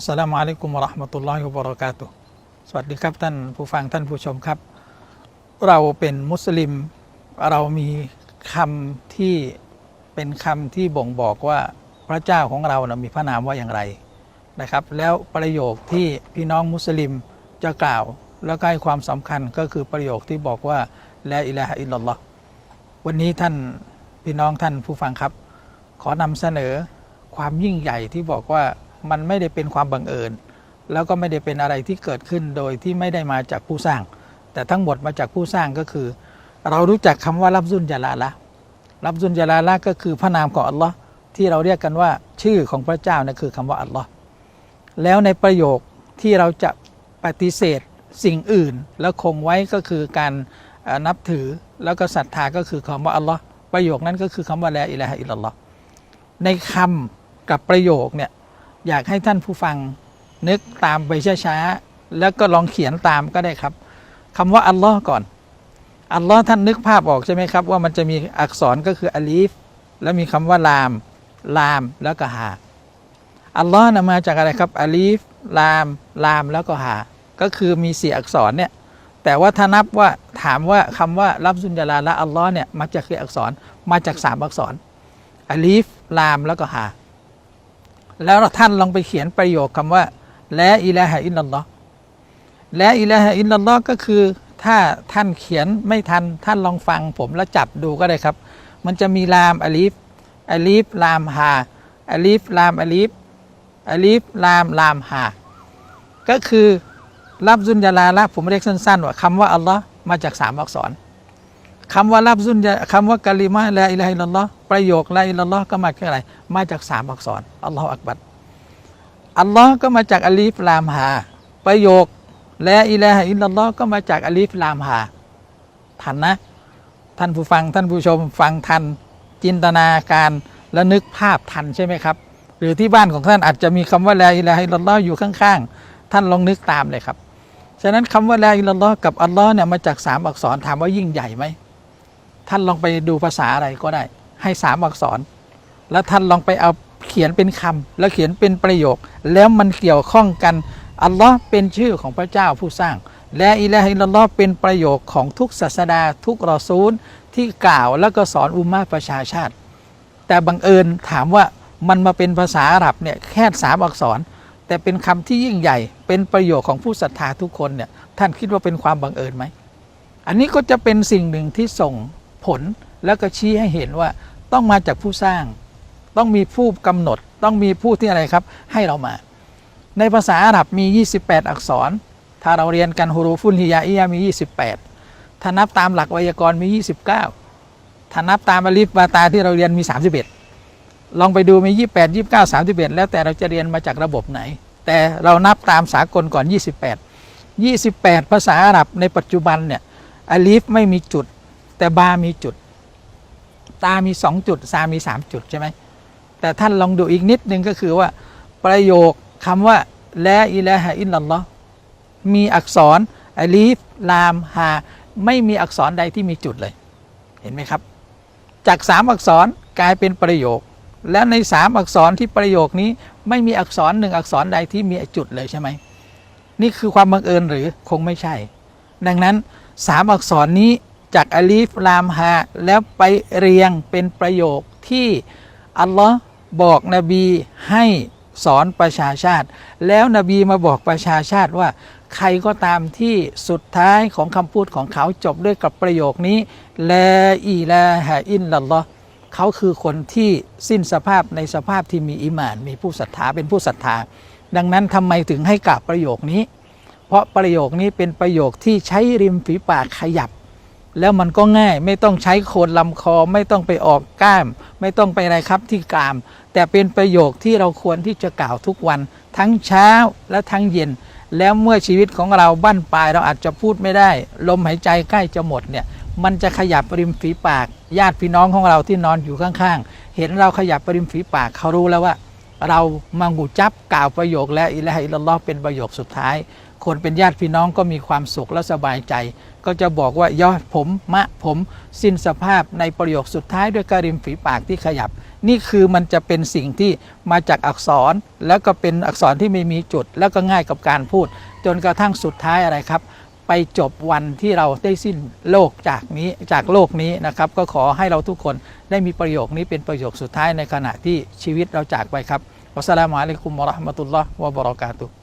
อัสสลามุอะลัยกุมวะราะห์มะตุลลอฮิวะบะเราะกาตุสวัสดีครับท่านผู้ฟังท่านผู้ชมครับ เราเป็นมุสลิม เรามีคำที่เป็นคำที่บ่งบอกว่าพระเจ้าของเรานะมีพระนามว่าอย่างไรนะครับ แล้วประโยคที่พี่น้องมุสลิมจะกล่าว แล้วก็ให้ความสำคัญก็คือประโยคที่บอกว่าละอิลาฮะอิลลัลลอฮ์วันนี้ท่านพี่น้องท่านผู้ฟังครับ ขอนำเสนอความยิ่งใหญ่ที่บอกว่า มันไม่ได้เป็นความบังเอิญ แล้วก็ไม่ได้เป็นอะไรที่เกิดขึ้นโดยที่ไม่ได้มาจากผู้สร้าง แต่ทั้งหมดมาจากผู้สร้างก็คือ เรารู้จักคำว่ารับซุนจาลาละรับซุนจาลาละก็คือพระนามของอัลลอฮ์ที่เราเรียกกันว่าชื่อของพระเจ้านะคือคำว่าอัลลอฮ์แล้วในประโยคที่เราจะปฏิเสธสิ่งอื่น แล้วคงไว้ก็คือการนับถือแล้วก็ศรัทธาก็คือคำว่าอัลลอฮ์ประโยคนั้นก็คือคำว่าละอิละฮะอิลลัลลอฮ์ในคำกับประโยคเนี่ย อยากให้ท่านผู้ฟังนึกตามไปช้าๆแล้วก็ลองเขียนตามก็ได้ครับคำว่าอัลลอฮ์ก่อนอัลลอฮ์ท่านนึกภาพออกใช่ไหมครับ ว่ามันจะมีอักษรก็คืออาลีฟ แล้วมีคำว่าลาม ลามแล้วก็ฮาอัลลอฮ์นมาจากอะไรครับอาลีฟ ลาม ลามแล้วก็ฮาก็คือมีสี่อักษรเนี่ยแต่ว่าถ้านับว่าถามว่าคำว่ารับซุนจาลาละอัลลอฮ์เนี่ยมาจากกี่อักษรมาจากสามอักษรอาลีฟ ลามแล้วก็ฮา แล้วท่านลองไปเขียนประโยคคำว่า และอิลาฮะอิลลัลลอฮ์และอิลาฮะอิลลัลลอฮ์ก็คือ ถ้าท่านเขียนไม่ทันท่านลองฟังผมแล้วจับดูก็ได้ครับ มันจะมีลามอลีฟอลีฟลามฮาอลีฟลามอลีฟอลีฟลามลามฮาก็คือรับซุนยาลาละผมเรียกสั้นๆว่าคำว่าอัลลอฮ์มาจากสามอักษร คำว่ารับซุนยาคำว่ากะลิมะละอิลาฮิลลัลลอฮ์ประโยคละอิลลัลลอฮ์ก็มาจากอะไร มาจากสามอักษรอัลลอฮฺอักบัรอัลลอฮ์ก็มาจากอลีฟลามฮาประโยคและอิลาฮะอิลลอฮ์ก็มาจากอลีฟลามฮาทันนะ ท่านผู้ฟังท่านผู้ชมฟังทันจินตนาการและนึกภาพทันใช่ไหมครับ หรือที่บ้านของท่านอาจจะมีคำว่าลาอิลาฮะอิลลอฮ์อยู่ข้างๆ ท่านลองนึกตามเลยครับฉะนั้นคำว่าลาอิลลัลลอฮ์กับอัลลอฮ์เนี่ยมาจากสามอักษรถามว่ายิ่งใหญ่ไหม ท่านลองไปดูภาษาอะไรก็ได้ ให้สามอักษร แล้วท่านลองไปเอาเขียนเป็นคำแล้วเขียนเป็นประโยค แล้วมันเกี่ยวข้องกันอัลลอฮ์เป็นชื่อของพระเจ้าผู้สร้าง และอิละฮิลลอฮ์เป็นประโยคของทุกศาสดาทุกรอซูลที่กล่าวแล้วก็สอนอุมมาประชาชาติ แต่บังเอิญถามว่ามันมาเป็นภาษาอาหรับเนี่ยแค่สามอักษร แต่เป็นคำที่ยิ่งใหญ่ เป็นประโยคของผู้ศรัทธาทุกคนเนี่ยท่านคิดว่าเป็นความบังเอิญไหม อันนี้ก็จะเป็นสิ่งหนึ่งที่ส่ง ผลแล้วก็ชี้ให้เห็นว่าต้องมาจากผู้สร้าง ต้องมีผู้กำหนด ต้องมีผู้ที่อะไรครับ ให้เรามา ในภาษาอาหรับมี 28 อักษร ถ้าเราเรียนกันฮูรูฟุนฮิยาอียมี 28 ถ้านับตามหลักไวยากรณ์มี 29 ถ้านับตามอลิฟบาตาที่เราเรียนมี 31 ลองไปดูมี 28 29 31 แล้วแต่เราจะเรียนมาจากระบบไหน แต่เรานับตามสากลก่อน 28 28 ภาษาอาหรับในปัจจุบันเนี่ยอลิฟไม่มีจุด แต่บามีจุด ตามี2จุดซามี3จุดใช่ไหมแต่ท่านลองดูอีกนิดนึงก็คือว่าประโยคคำว่า และอิละฮะอิลลัลลอฮ์มีอักษรอลีฟลามฮาไม่มีอักษรใดที่มีจุดเลย เห็นไหมครับ จากสามอักษรกลายเป็นประโยค แล้วในสามอักษรที่ประโยคนี้ไม่มีอักษรหนึ่งอักษรใดที่มีจุดเลยใช่ไหมนี่คือความบังเอิญหรือคงไม่ใช่ ดังนั้นสามอักษรนี้ จากอลีฟลามฮาแล้วไปเรียงเป็นประโยคที่อัลลอฮ์บอกนบีให้สอนประชาชาติ แล้วนบีมาบอกประชาชาติว่า ใครก็ตามที่สุดท้ายของคำพูดของเขาจบด้วยกับประโยคนี้ลอีลาฮะอินลัลลอฮ์เขาคือคนที่สิ้นสภาพในสภาพที่มีอิมาน มีผู้ศรัทธาเป็นผู้ศรัทธา ดังนั้นทำไมถึงให้กล่าวประโยคนี้ เพราะประโยคนี้เป็นประโยคที่ใช้ริมฝีปากขยับ แล้วมันก็ง่ายไม่ต้องใช้โคนลำคอไม่ต้องไปออกกล้าม ไม่ต้องไปอะไรครับที่กาม แต่เป็นประโยคที่เราควรที่จะกล่าวทุกวัน ทั้งเช้าและทั้งเย็น แล้วเมื่อชีวิตของเราบั้นปลายเราอาจจะพูดไม่ได้ ลมหายใจใกล้จะหมดเนี่ยมันจะขยับริมฝีปาก ญาติพี่น้องของเราที่นอนอยู่ข้างๆ เห็นเราขยับริมฝีปากเขารู้แล้วว่า เรามางูจับกล่าวประโยคและอิละฮิลลอฮ์เป็นประโยคสุดท้าย คนเป็นญาติพี่น้องก็มีความสุขและสบายใจ ก็จะบอกว่ายอดผมมะผมสิ้นสภาพในประโยคสุดท้ายด้วยการริมฝีปากที่ขยับ นี่คือมันจะเป็นสิ่งที่มาจากอักษร แล้วก็เป็นอักษรที่ไม่มีจุด แล้วก็ง่ายกับการพูด จนกระทั่งสุดท้ายอะไรครับไปจบวันที่เราได้สิ้นโลกจากนี้จากโลกนี้นะครับ ก็ขอให้เราทุกคน ได้มีประโยคนี้เป็นประโยคสุดท้ายในขณะที่ชีวิตเราจากไปครับอัสสลามุอะลัยกุมวะราะห์มะตุลลอฮ์วะบะเราะกาตุฮ์